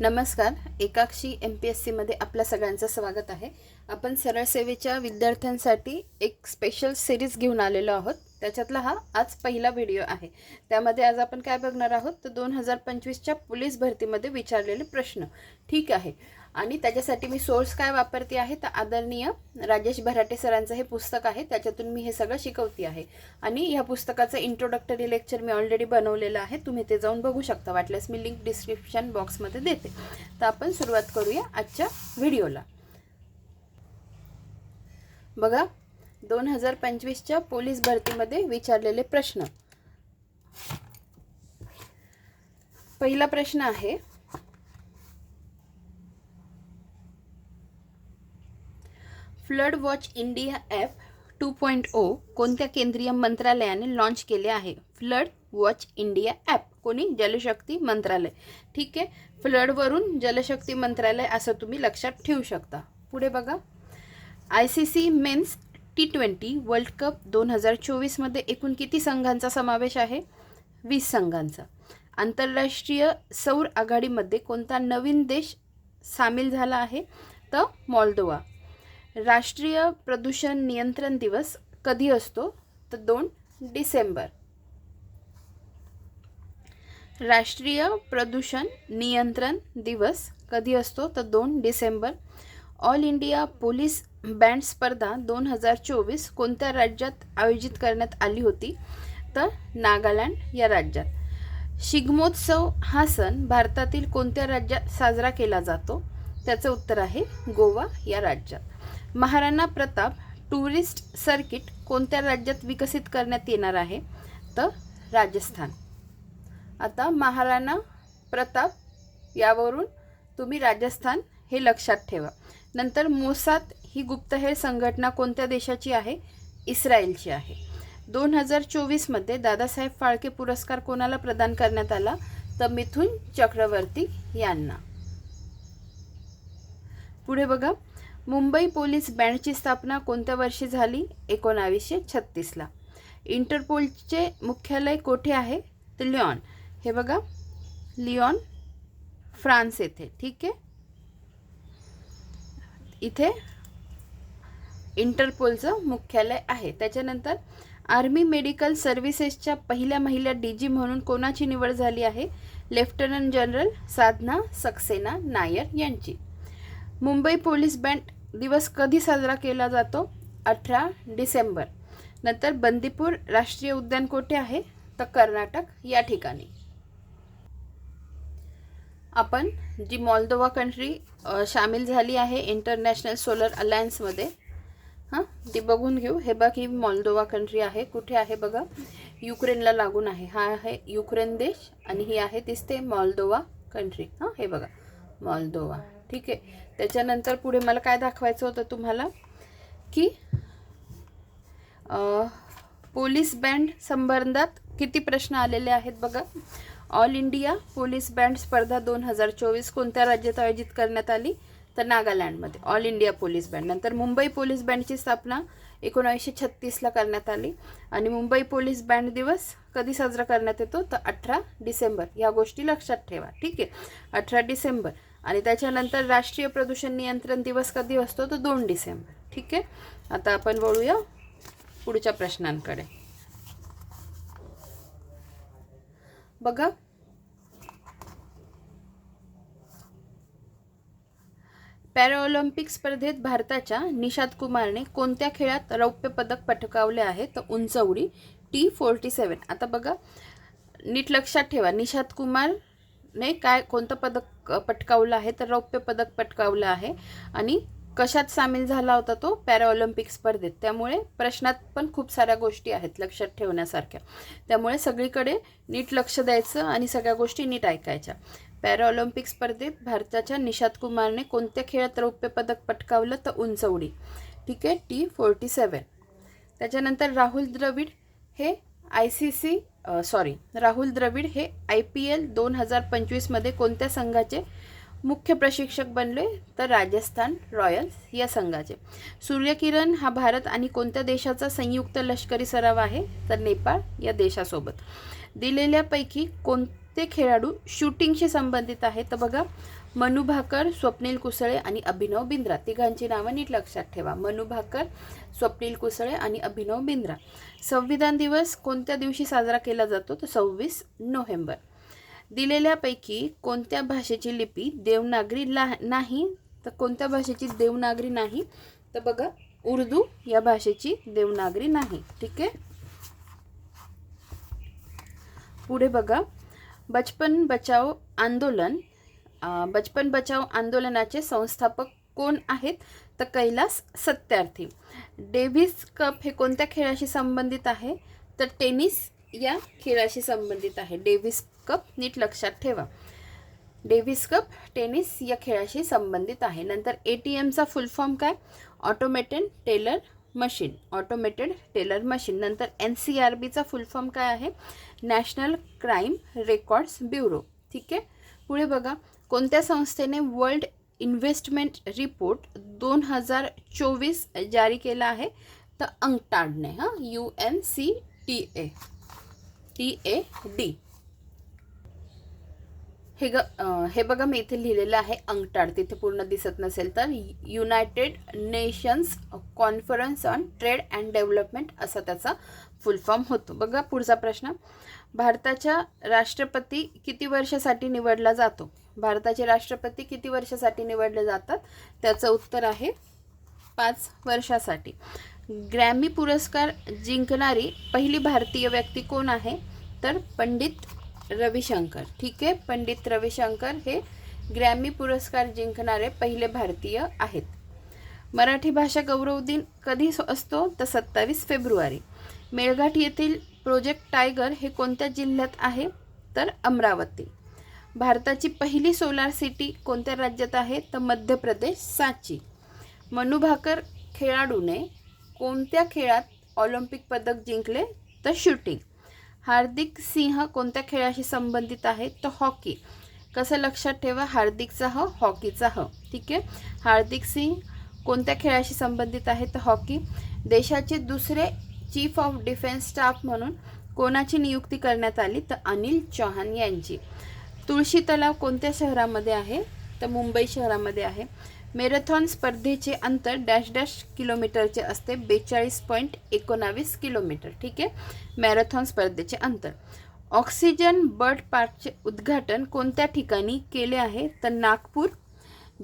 नमस्कार. एकाक्षी M P S सीमध्ये आपल्या सगळ्यांचं स्वागत आहे. आपण सरळ सेवेच्या विद्यार्थ्यांसाठी एक स्पेशल सिरीज घेऊन आलेलो आहोत. त्याच्यातला हा आज पहिला व्हिडिओ आहे. त्यामध्ये आज आपण काय बघणार आहोत? तर दोन हजार पंचवीसच्या पोलीस भरतीमध्ये विचारलेले प्रश्न. ठीक आहे. आणि त्याच्यासाठी मी सोर्स काय वापरते आहे तर आदरणीय राजेश भराटे सरांचं हे पुस्तक आहे. त्याच्यातून मी हे सगळं शिकवते आहे. आणि ह्या पुस्तकाचं इंट्रोडक्टरी लेक्चर मी ऑलरेडी बनवलेलं आहे. तुम्ही ते जाऊन बघू शकता. वाटल्यास मी लिंक डिस्क्रिप्शन बॉक्समध्ये देते. तर आपण सुरुवात करूया आजच्या व्हिडिओला बघा दोन हजार पंचवीसच्या पोलीस भरतीमध्ये विचारलेले प्रश्न. पहिला प्रश्न आहे flood watch India app two point O कोणत्या केंद्रीय मंत्रालयाने लॉन्च केले आहे? फ्लड वॉच इंडिया ॲप कोणी? जलशक्ती मंत्रालय. ठीक आहे? फ्लडवरून जलशक्ती मंत्रालय असं तुम्ही लक्षात ठेवू शकता. पुढे बघा. I C C men's T twenty world cup दोन हजार चोवीसमध्ये एकूण किती संघांचा समावेश आहे? वीस संघांचा. आंतरराष्ट्रीय सौर आघाडीमध्ये कोणता नवीन देश सामील झाला आहे? तर मॉल्दोवा. राष्ट्रीय प्रदूषण नियंत्रण दिवस कधी असतो? तर दोन डिसेंबर. राष्ट्रीय प्रदूषण नियंत्रण दिवस कधी असतो? तर दोन December. All India police band स्पर्धा दोन हजार चोवीस कोणत्या राज्यात आयोजित करण्यात आली होती? तर नागालँड या राज्यात. शिगमोत्सव हा सण भारतातील कोणत्या राज्यात साजरा केला जातो? त्याचं उत्तर आहे गोवा या राज्यात. महाराणा प्रताप टुरिस्ट सर्किट कोणत्या राज्यात विकसित करण्यात येणार आहे? तर राजस्थान. आता महाराणा प्रताप यावरून तुम्ही राजस्थान हे लक्षात ठेवा. नंतर मोसाद ही गुप्तहेर संघटना कोणत्या देशाची आहे? इस्रायलची आहे. दोन हजार चोवीसमध्ये दादासाहेब फाळके पुरस्कार कोणाला प्रदान करण्यात आला? तर मिथुन चक्रवर्ती यांना. पुढे बघा. मुंबई पोलीस बँडची स्थापना कोणत्या वर्षी झाली? एकोणावीसशे छत्तीसला इंटरपोलचे मुख्यालय कोठे आहे? तर लिऑन हे बघा. लिऑन फ्रान्स येथे. ठीक आहे? इथे इंटरपोलचं मुख्यालय आहे. त्याच्यानंतर आर्मी मेडिकल सर्व्हिसेसच्या पहिल्या महिला डी जी म्हणून कोणाची निवड झाली आहे? लेफ्टनंट जनरल साधना सक्सेना नायर यांची. मुंबई पोलीस बँड दिवस कधी साजरा केला जातो? अठरा डिसेंबर. नंतर बंदीपूर राष्ट्रीय उद्यान कोठे आहे? तर कर्नाटक या ठिकाणी. आपण जी मॉल्दोवा कंट्री सामील झाली आहे इंटरनॅशनल सोलर अलायन्समध्ये हां? ती बघून घेऊ. हे बघ ही मॉल्दोवा कंट्री आहे. कुठे आहे बघा? युक्रेनला लागून आहे. हा आहे युक्रेन देश आणि ही आहे दिसते मॉल्दोवा कंट्री हां? हे बघा. मॉल्दोवा. ठीक आहे. त्याच्यानंतर पुढे मला काय दाखवायचं होतं तुम्हाला? की पोलीस बँड संबंधात किती प्रश्न आलेले आहेत बघा. ऑल इंडिया पोलीस बँड स्पर्धा दोन हजार चोवीस कोणत्या राज्यात आयोजित करण्यात आली? तर नागालँडमध्ये. All India police band. नंतर मुंबई पोलीस बँडची स्थापना एकोणावीसशे छत्तीसला करण्यात आली. आणि मुंबई पोलीस बँड दिवस कधी साजरा करण्यात येतो? तर अठरा डिसेंबर. या गोष्टी लक्षात ठेवा. ठीक आहे. अठरा डिसेंबर. आणि त्याच्यानंतर राष्ट्रीय प्रदूषण नियंत्रण दिवस कधी असतो? तर दोन डिसेंबर. ठीक आहे? आता आपण वळूया पुढच्या प्रश्नांकडे. बघा. पॅराऑलिम्पिक स्पर्धेत भारताच्या निषाद कुमारने कोणत्या खेळात रौप्य पदक पटकावले आहे? तर उंच उडी टी फोर्टी सेवन आता बघा. नीट लक्षात ठेवा. निषाद कुमार ने काय कोणतं पदक पटकावलं आहे तर रौप्य पदक पटकावलं आहे. आणि कशात सामील झाला होता तो? पॅराऑलिम्पिक स्पर्धेत. त्यामुळे प्रश्नात पण खूप साऱ्या गोष्टी आहेत लक्षात ठेवण्यासारख्या. त्यामुळे सगळीकडे नीट लक्ष द्यायचं आणि सगळ्या गोष्टी नीट ऐकायच्या. पॅराऑलिम्पिक स्पर्धेत भारताच्या निषाद कुमारने कोणत्या खेळात रौप्य पदक पटकावलं तर उंच उडी? ठीक आहे टी फोर्टी सेवन त्याच्यानंतर राहुल द्रविड हे I C C sorry Rahul Dravid हे आय पी एल दोन हजार पंचवीसमध्ये कोणत्या संघाचे मुख्य प्रशिक्षक बनले? तर राजस्थान रॉयल्स या संघाचे. सूर्यकिरण हा भारत आणि कोणत्या देशाचा संयुक्त लष्करी सराव आहे? तर नेपाळ या देशासोबत. दिलेल्यापैकी कोण ते खेळाडू शूटिंगशी संबंधित आहे तर बघा मनु भाकर स्वप्नील कुसळे आणि अभिनव बिंद्रा. तिघांची नावं नीट लक्षात ठेवा. मनु भाकर स्वप्नील कुसळे आणि अभिनव बिंद्रा. संविधान दिवस कोणत्या दिवशी साजरा केला जातो? तर सव्वीस नोव्हेंबर. दिलेल्यापैकी कोणत्या भाषेची लिपी देवनागरी ला नाही? तर कोणत्या भाषेची देवनागरी नाही? तर बघा उर्दू या भाषेची देवनागरी नाही. ठीक आहे? पुढे बघा. बचपन बचाव आंदोलन बचपन बचाव आंदोलनाचे संस्थापक कोण आहेत? तर कैलास सत्यार्थी. डेव्हिस कप हे कोणत्या खेळाशी संबंधित आहे? तर टेनिस या खेळाशी संबंधित आहे. डेव्हिस कप नीट लक्षात ठेवा. डेव्हिस कप टेनिस या खेळाशी संबंधित आहे. नंतर ए टी एमचा फुल फॉर्म काय? Automated teller machine automated teller machine नंतर एन सी आर बीचा फुल फॉर्म काय आहे? नॅशनल क्राईम रेकॉर्ड्स ब्युरो ठीक आहे? पुढे बघा. कोणत्या संस्थेने वर्ल्ड इन्व्हेस्टमेंट रिपोर्ट दोन हजार चोवीस जारी केला आहे? तर अंगटाडने हां? U N C T A T A D हे ग हे बघा मी इथे लिहिलेलं आहे अंगठाड. तिथे पूर्ण दिसत नसेल तर United Nations conference on trade and development असा त्याचा फुल फॉर्म होतो. बघा पुढचा प्रश्न. भारताच्या राष्ट्रपती किती वर्षासाठी निवडला जातो? भारताचे राष्ट्रपती किती वर्षासाठी निवडले जातात? त्याचं उत्तर आहे पाच वर्षासाठी. ग्रॅमी पुरस्कार जिंकणारी पहिली भारतीय व्यक्ती कोण आहे? तर पंडित रविशंकर. ठीक आहे? पंडित रविशंकर हे ग्रॅमी पुरस्कार जिंकणारे पहिले भारतीय आहेत. मराठी भाषा गौरव दिन कधी असतो? तर सत्तावीस फेब्रुवारी. मेळघाट येथील प्रोजेक्ट टायगर हे कोणत्या जिल्ह्यात आहे? तर अमरावती. भारताची पहिली सोलार सिटी कोणत्या राज्यात आहे? तर मध्य प्रदेश सांची. मनु भाकर खेळाडूने कोणत्या खेळात ऑलिम्पिक पदक जिंकले? तर शूटिंग. हार्दिक सिंह कोणत्या खेळाशी संबंधित आहे तर हॉकी. कसं लक्षात ठेवा हार्दिकचा ह हॉकीचा ह. ठीक आहे? हार्दिक सिंग कोणत्या खेळाशी संबंधित आहे तर हॉकी. देशाचे दुसरे चीफ ऑफ डिफेन्स स्टाफ म्हणून कोणाची नियुक्ती करण्यात आली? तर अनिल चौहान यांची. तुळशी तलाव कोणत्या शहरामध्ये आहे? तर मुंबई शहरामध्ये आहे. मॅरेथॉन स्पर्धेचे अंतर डॅश डॅश किलोमीटरचे असते बेचाळीस पॉईंट एकोणावीस किलोमीटर ठीक आहे? मॅरेथॉन स्पर्धेचे अंतर. ऑक्सिजन बर्ड पार्कचे उद्घाटन कोणत्या ठिकाणी केले आहे? तर नागपूर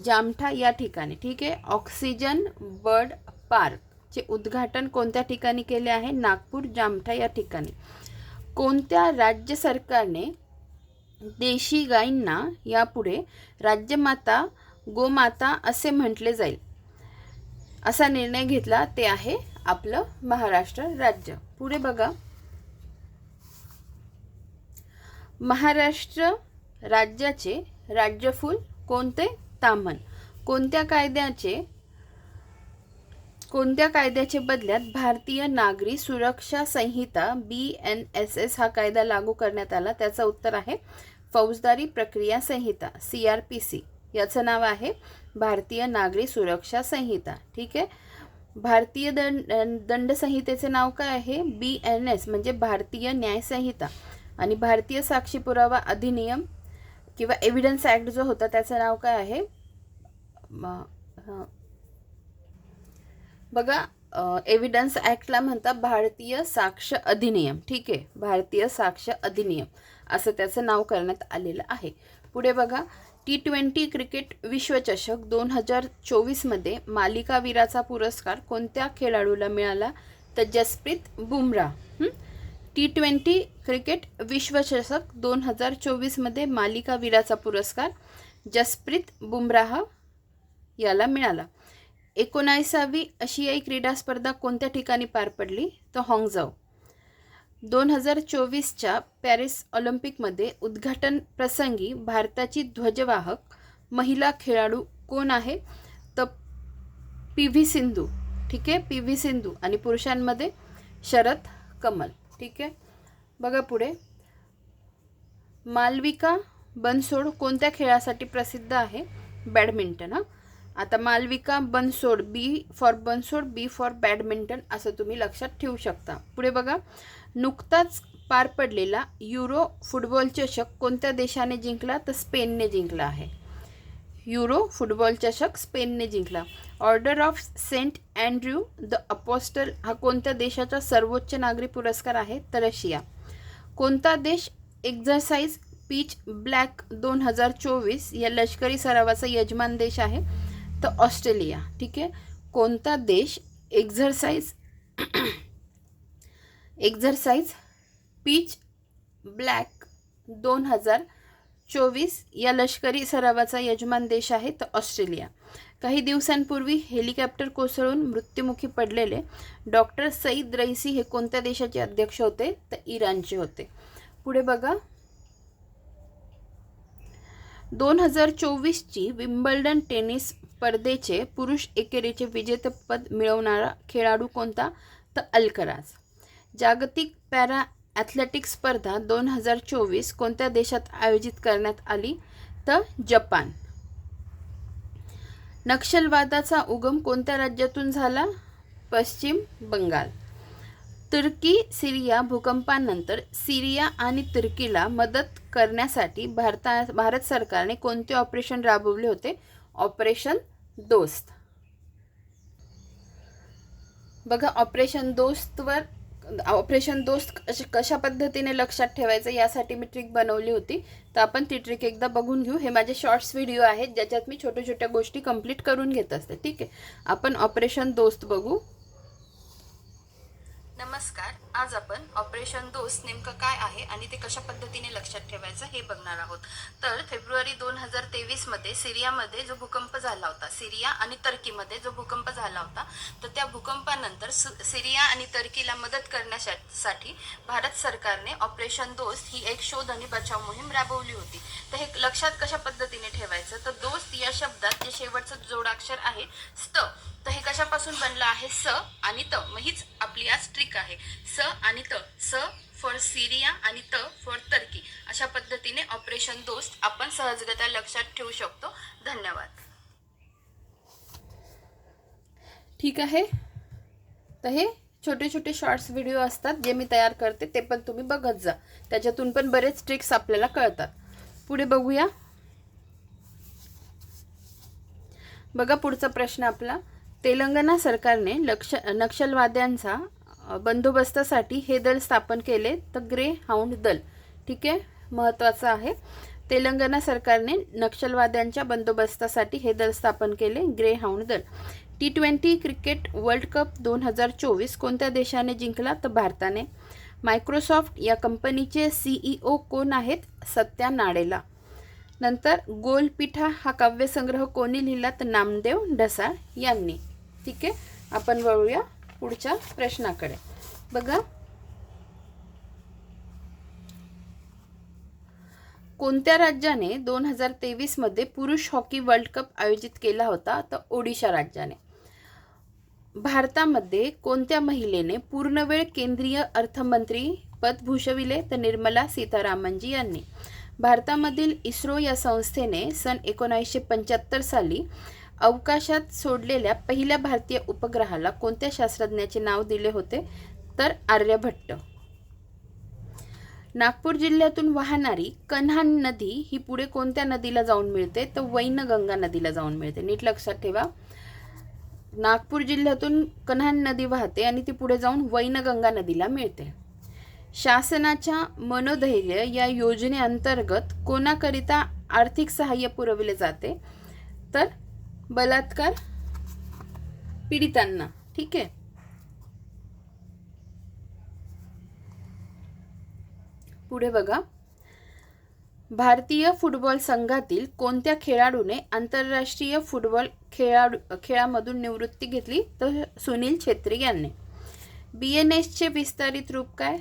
जामठा या ठिकाणी ठीक आहे? ऑक्सिजन बर्ड पार्कचे उद्घाटन कोणत्या ठिकाणी केले आहे? नागपूर जामठा या ठिकाणी. कोणत्या राज्य सरकारने देशी गायींना यापुढे राज्यमाता गोमाता असे म्हटले जाईल. असा निर्णय घेतला ते आहे आपलं महाराष्ट्र राज्य. पुढे बघा. महाराष्ट्र राज्याचे राज्यफूल कोणते? ताम्हण कोणत्या कायद्याचे कोणत्या कायद्याचे बदल्यात भारतीय नागरी सुरक्षा संहिता बी एन एस एस हा कायदा लागू करण्यात आला? त्याचं उत्तर आहे फौजदारी प्रक्रिया संहिता सी आर पी सी याचं नाव आहे भारतीय नागरी सुरक्षा संहिता. ठीक आहे? भारतीय दंड दंड संहितेचे नाव काय आहे? बी एन एस म्हणजे भारतीय न्यायसंहिता आणि भारतीय साक्षी पुरावा अधिनियम किंवा एव्हिडन्स ॲक्ट जो होता त्याचं नाव काय आहे? बघा एव्हिडन्स ॲक्टला म्हणतात भारतीय साक्ष अधिनियम. ठीक आहे? भारतीय साक्ष अधिनियम. असं त्याचं नाव करण्यात आलेलं आहे. पुढे बघा टी ट्वेंटी क्रिकेट विश्वचषक दोन हजार चोवीसमध्ये मालिकावीराचा पुरस्कार कोणत्या खेळाडूला मिळाला? तर Jasprit Bumrah T twenty cricket विश्वचषक दोन हजार चोवीसमध्ये मालिकावीराचा पुरस्कार जसप्रीत बुमराह याला मिळाला. एकोणासावी आशियाई क्रीडा स्पर्धा कोणत्या ठिकाणी पार पडली? तर हाँगजाऊ दोन हजार चोवीसच्या पॅरिस ऑलिम्पिकमध्ये उद्घाटन प्रसंगी भारताची ध्वजवाहक महिला खेळाडू कोण आहे? तर पी व्ही सिंधू. ठीक आहे? पी व्ही सिंधू आणि पुरुषांमध्ये शरद कमल. ठीक आहे? बघा पुढे. मालविका बनसोड कोणत्या खेळासाठी प्रसिद्ध आहे? बॅडमिंटन हां? आता Malvika Bansod B for Bansod B for badminton असं तुम्ही लक्षात ठेवू शकता. पुढे बघा. नुकताच पार पडलेला युरो फुटबॉल चषक कोणत्या देशाने जिंकला? तर स्पेनने जिंकला आहे. युरो फुटबॉल चषक स्पेनने जिंकला. Order of Saint Andrew the apostle हा कोणत्या देशाचा सर्वोच्च नागरी पुरस्कार आहे? तर रशिया. कोणता देश एक्झरसाइज पीच ब्लॅक दोन हजार चोवीस या लष्करी सरावाचा यजमान देश आहे? तर ऑस्ट्रेलिया. ठीक आहे? कोणता देश एक्झरसाइज एक्झरसाइज पीच ब्लॅक दोन हजार चोवीस या लष्करी सरावाचा यजमान देश आहे तर ऑस्ट्रेलिया. काही दिवसांपूर्वी हेलिकॉप्टर कोसळून मृत्युमुखी पडलेले डॉक्टर सईद रईसी हे कोणत्या देशाचे अध्यक्ष होते? तर इराणचे होते. पुढे बघा. दोन हजार चोवीसची विम्बल्डन टेनिस स्पर्धेचे पुरुष एकेरीचे विजेतेपद मिळवणारा खेळाडू कोणता? तर अल्कराज. जागतिक पॅरा ॲथलेटिक्स स्पर्धा दोन हजार चोवीस कोणत्या देशात आयोजित करण्यात आली? तर जपान. नक्षलवादाचा उगम कोणत्या राज्यातून झाला? पश्चिम बंगाल. तुर्की सिरिया भूकंपानंतर सिरिया आणि तुर्कीला मदत करण्यासाठी भारता भारत सरकारने कोणते ऑपरेशन राबवले होते? ऑपरेशन दोस्त. बघा ऑपरेशन दोस्तवर ऑपरेशन दोस्त कशा पद्धतीने लक्षात ठेवायचं यासाठी मी ट्रिक बनवली होती. तर आपण ती ट्रिक एकदा बघून घेऊ. हे माझे शॉर्ट्स व्हिडिओ आहेत ज्याच्यात मी छोट्या छोट्या गोष्टी कंप्लीट करून घेत असते. ठीक आहे? आपण ऑपरेशन दोस्त बघू. नमस्कार. आज आपण ऑपरेशन दोस्त नेमकं काय आहे आणि ते कशा पद्धतीने लक्षात ठेवायचं हे बघणार आहोत. तर फेब्रुवारी दोन हजार तेवीसमध्ये सिरियामध्ये जो भूकंप झाला होता सिरिया आणि तर्कीमध्ये जो भूकंप झाला होता तर त्या भूकंपानंतर सु- सिरिया आणि तर्कीला मदत करण्यासाठी भारत सरकारने ऑपरेशन दोस्त ही एक शोध आणि बचाव मोहीम राबवली होती. तर हे लक्षात कशा पद्धतीने ठेवायचं? तर दोस्त या शब्दात जे शेवटचं जोडाक्षर आहे स्त तर हे कशापासून बनलं आहे? स आणि त मग हीच आपली आज ट्रिक आहे. स आणि त. स फॉर सिरिया आणि त फॉर टर्की अशा पद्धतीने ऑपरेशन दोस्त आपण सहजगत्या लक्षात ठेवू शकतो. धन्यवाद. ठीक आहे? तर हे छोटे छोटे शॉर्ट्स व्हिडिओ असतात जे मी तयार करते ते पण तुम्ही बघत जा. त्याच्यातून पण बरेच ट्रिक्स आपल्याला कळतात. पुढे बघूया. बघा पुढचा प्रश्न आपला. तेलंगणा सरकारने लक्ष नक्षलवाद्यांचा बंदोबस्तासाठी हे दल स्थापन केले. तर ग्रे हाऊंड दल. ठीक आहे? महत्त्वाचं आहे. तेलंगणा सरकारने नक्षलवाद्यांच्या बंदोबस्तासाठी हे दल स्थापन केले. ग्रे हाऊंड दल. T twenty cricket world cup दोन हजार चोवीस कोणत्या देशाने जिंकला? तर भारताने. मायक्रोसॉफ्ट या कंपनीचे सीईओ कोण आहेत? सत्या नाडेला. नंतर गोलपिठा हा काव्यसंग्रह कोणी लिहिला? तर नामदेव ढसाळ यांनी. ठीक आहे? आपण वळूया. पुढच्या प्रश्नाकडे. बघा. कोणत्या राज्याने दोन हजार तेवीसमध्ये पुरुष हॉकी वर्ल्ड कप आयोजित केला होता? तर ओडिशा राज्याने. भारतामध्ये कोणत्या महिलेने पूर्णवेळ केंद्रीय अर्थमंत्री पद भूषविले? तर निर्मला सीतारामनजी यांनी. भारतामधील इस्रो या संस्थेने सन एकोणीसशे पंच्याहत्तर साली अवकाशात सोडलेल्या पहिल्या भारतीय उपग्रहाला कोणत्या शास्त्रज्ञाचे नाव दिले होते? तर आर्यभट्ट. नागपूर जिल्ह्यातून वाहणारी कन्हान नदी ही पुढे कोणत्या नदीला जाऊन मिळते? तर वैनगंगा नदीला जाऊन मिळते. नीट लक्षात ठेवा. नागपूर जिल्ह्यातून कन्हान नदी वाहते आणि ती पुढे जाऊन वैनगंगा नदीला मिळते. शासनाच्या मनोधैर्य या योजनेअंतर्गत कोणाकरिता आर्थिक सहाय्य पुरविले जाते? तर बलात्कार पीडितांना. ठीक आहे? पुढे बघा. भारतीय फुटबॉल संघातील कोणत्या खेळाडूने आंतरराष्ट्रीय फुटबॉल खेळाडू खेळामधून निवृत्ती घेतली? तर सुनील छेत्री यांनी. बी एन एसचे विस्तारित रूप काय?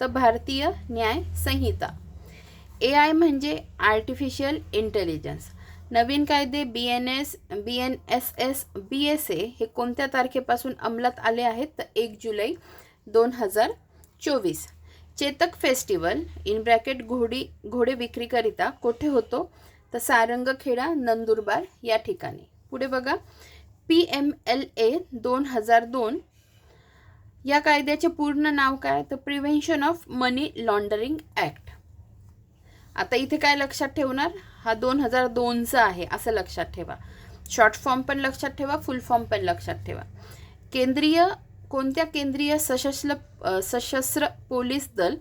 तर भारतीय न्याय संहिता. ए आय म्हणजे आर्टिफिशियल इंटेलिजन्स नवीन कायदे B N S B N S S B S A हे कोणत्या तारखेपासून अंमलात आले आहेत? तर एक जुलै दोन हजार चोवीस. चेतक फेस्टिवल इन ब्रॅकेट घोडी घोडे विक्रीकरिता कोठे होतो? तर सारंगखेडा नंदुरबार या ठिकाणी. पुढे बघा. पी एम एल ए दोन हजार दोन. या कायद्याचे पूर्ण नाव काय? तर prevention of money laundering act आता इथे काय लक्षात ठेवणार? हा दोन हजार दोनचा आहे असं लक्षात ठेवा. शॉर्ट फॉर्म पण लक्षात ठेवा फुल फॉर्म पण लक्षात ठेवा. केंद्रीय कोणत्या केंद्रीय सशस्त्र सशस्त्र पोलीस दल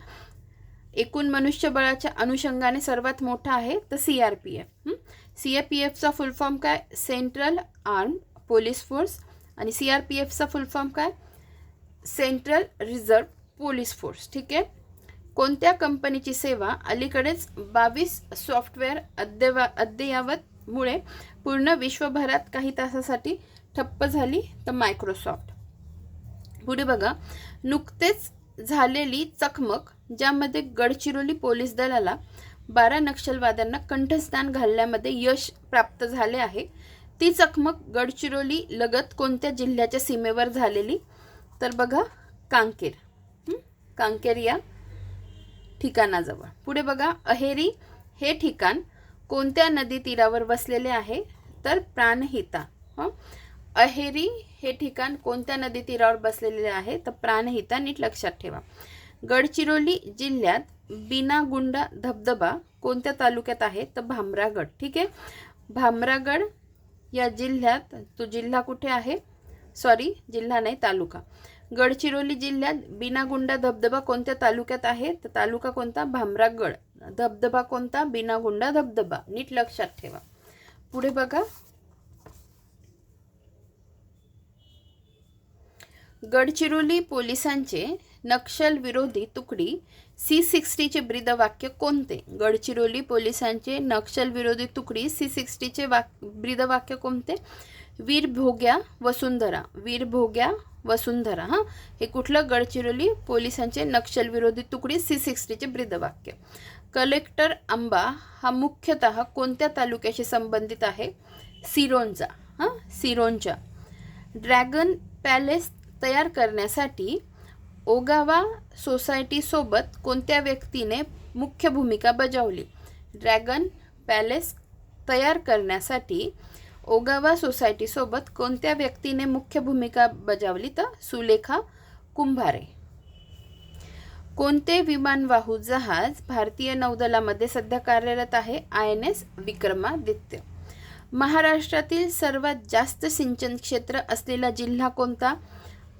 एकूण मनुष्यबळाच्या अनुषंगाने सर्वात मोठा आहे? तर C R P F C R P एफचा full form काय? सेंट्रल आर्म पोलीस फोर्स आणि सी आर पी एफचा फुल फॉर्म काय? सेंट्रल रिझर्व पोलीस फोर्स ठीक आहे? कोणत्या कंपनीची सेवा अलीकडेच बावीस सॉफ्टवेअर अद्यवा अद्ययावतमुळे पूर्ण विश्वभरात काही तासासाठी ठप्प झाली तर मायक्रोसॉफ्ट? पुढे बघा. नुकतेच झालेली चकमक ज्यामध्ये गडचिरोली पोलीस दलाला बारा नक्षलवाद्यांना कंठस्थान घालण्यामध्ये यश प्राप्त झाले आहे. ती चकमक गडचिरोली लगत कोणत्या जिल्ह्याच्या सीमेवर झालेली? तर बघा कांकेर. कांकेर या ठिकाणाजवळ. पुढे बघा अहेरी हे ठिकाण कोणत्या नदी तीरावर वसलेले आहे? तर प्राणहिता हं? अहेरी हे ठिकाण कोणत्या नदी तीरावर बसलेले आहे? तर प्राणहिता नीट लक्षात ठेवा. गडचिरोली जिल्ह्यात बिनागुंडा धबधबा कोणत्या तालुक्यात आहे? तर भामरागड ठीक आहे? भामरागड या जिल्ह्यात तो जिल्हा कुठे आहे? सॉरी जिल्हा नाही तालुका. गडचिरोली जिल्ह्यात बिनागुंडा धबधबा कोणत्या तालुक्यात आहे? तर तालुका कोणता? भामरागड. धबधबा कोणता? बिनागुंडा धबधबा. नीट लक्षात ठेवा. पुढे बघा. गडचिरोली पोलिसांचे नक्षल विरोधी तुकडी सी सिक्स्टीचे ब्रीद वाक्य कोणते? गडचिरोली पोलिसांचे नक्षल विरोधी तुकडी सी सिक्स्टीचे वाक ब्रीदवाक्य कोणते? वीरभोग्या वसुंधरा वीरभोग्या वसुंधरा हां. हे कुठलं गडचिरोली? पोलिसांचे नक्षलविरोधी तुकडी सी सिक्स्टीचे ब्रीदवाक्य. कलेक्टर आंबा हा मुख्यतः कोणत्या तालुक्याशी संबंधित आहे? सिरोंचा हां सिरोंचा. ड्रॅगन पॅलेस तयार करण्यासाठी ओगावा सोसायटीसोबत कोणत्या व्यक्तीने मुख्य भूमिका बजावली? ड्रॅगन पॅलेस तयार करण्यासाठी ओगावा सोसायटीसोबत कोणत्या व्यक्तीने मुख्य भूमिका बजावली तर? सुलेखा कुंभारे. कोणते विमानवाहू जहाज भारतीय नौदलामध्ये सध्या कार्यरत आहे? I N S Vikramaditya. महाराष्ट्रातील सर्वात जास्त सिंचन क्षेत्र असलेला जिल्हा कोणता?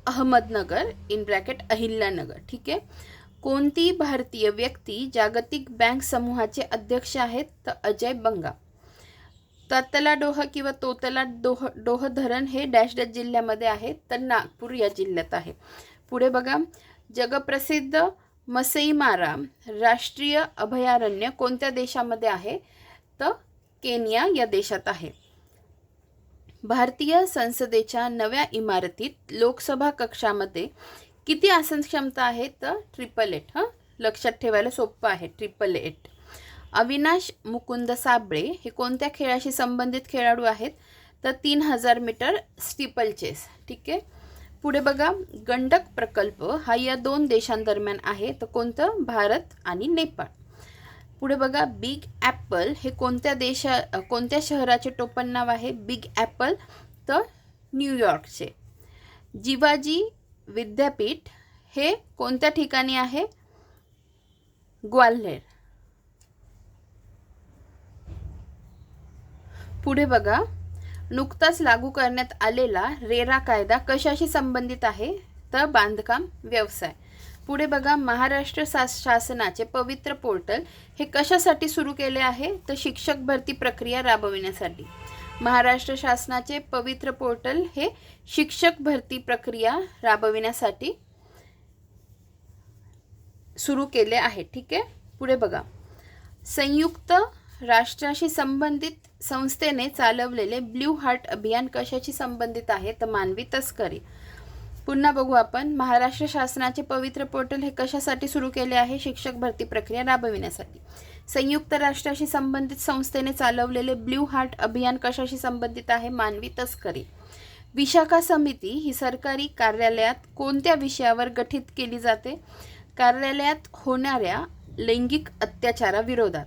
Ahmednagar in bracket Ahilyanagar. ठीक आहे? कोणती भारतीय व्यक्ती जागतिक बँक समूहाचे अध्यक्ष आहेत? तर अजय बंगा. ततला डोह किंवा तोतला डोह डोह धरण हे डॅश डॅश जिल्ह्यामध्ये आहे तर नागपूर या जिल्ह्यात आहे. पुढे बघा जगप्रसिद्ध मसईमारा राष्ट्रीय अभयारण्य कोणत्या देशामध्ये आहे? तर केनिया या देशात आहे. भारतीय संसदेच्या नव्या इमारतीत लोकसभा कक्षामध्ये किती आसन क्षमता आहे? तर ट्रिपल एट हां? लक्षात ठेवायला सोपं आहे ट्रिपल एट. अविनाश मुकुंद साबळे हे कोणत्या खेळाशी संबंधित खेळाडू आहेत? तर तीन हजार मीटर स्टिपल चेस ठीक आहे? पुढे बघा. गंडक प्रकल्प हा या दोन देशांदरम्यान आहे. तर कोणतं? भारत आणि नेपाळ. पुढे बघा. बिग ॲपल हे कोणत्या देशा कोणत्या शहराचे टोपण नाव आहे? बिग ॲपल तर न्यूयॉर्कचे जिवाजी विद्यापीठ हे कोणत्या ठिकाणी आहे? ग्वाल्हेर. पुढे बघा. नुकताच लागू करण्यात आलेला रेरा कायदा कशाशी संबंधित आहे? तर बांधकाम व्यवसाय. पुढे बघा महाराष्ट्र शास शासनाचे पवित्र पोर्टल हे कशासाठी सुरू केले आहे? तर शिक्षक भरती प्रक्रिया राबविण्यासाठी. महाराष्ट्र शासनाचे पवित्र पोर्टल हे शिक्षक भरती प्रक्रिया राबविण्यासाठी सुरू केले आहे. ठीक आहे? पुढे बघा. संयुक्त राष्ट्राशी संबंधित संस्थेने चालवलेले ब्ल्यू हार्ट अभियान कशाशी संबंधित आहे? तर मानवी तस्करी. पुन्हा बघू आपण. महाराष्ट्र शासनाचे पवित्र पोर्टल हे कशासाठी सुरू केले आहे? शिक्षक भरती प्रक्रिया राबविण्यासाठी. संयुक्त राष्ट्राशी संबंधित संस्थेने चालवलेले ब्ल्यू हार्ट अभियान कशाशी संबंधित आहे? मानवी तस्करी. विशाखा समिती ही सरकारी कार्यालयात कोणत्या विषयावर गठीत केली जाते? कार्यालयात होणाऱ्या लैंगिक अत्याचाराविरोधात.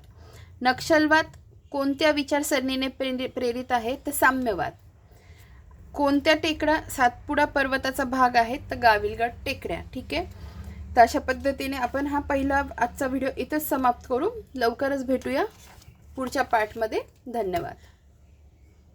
नक्षलवाद कोणत्या विचारसरणीने प्रेरि प्रेरित आहे तर साम्यवाद. कोणत्या टेकड्या सातपुडा पर्वताचा भाग आहे तर गाविलगड टेकड्या ठीक आहे? तर अशा पद्धतीने आपण हा पहिला आजचा व्हिडिओ इथंच समाप्त करू. लवकरच भेटूया पुढच्या पार्टमध्ये धन्यवाद.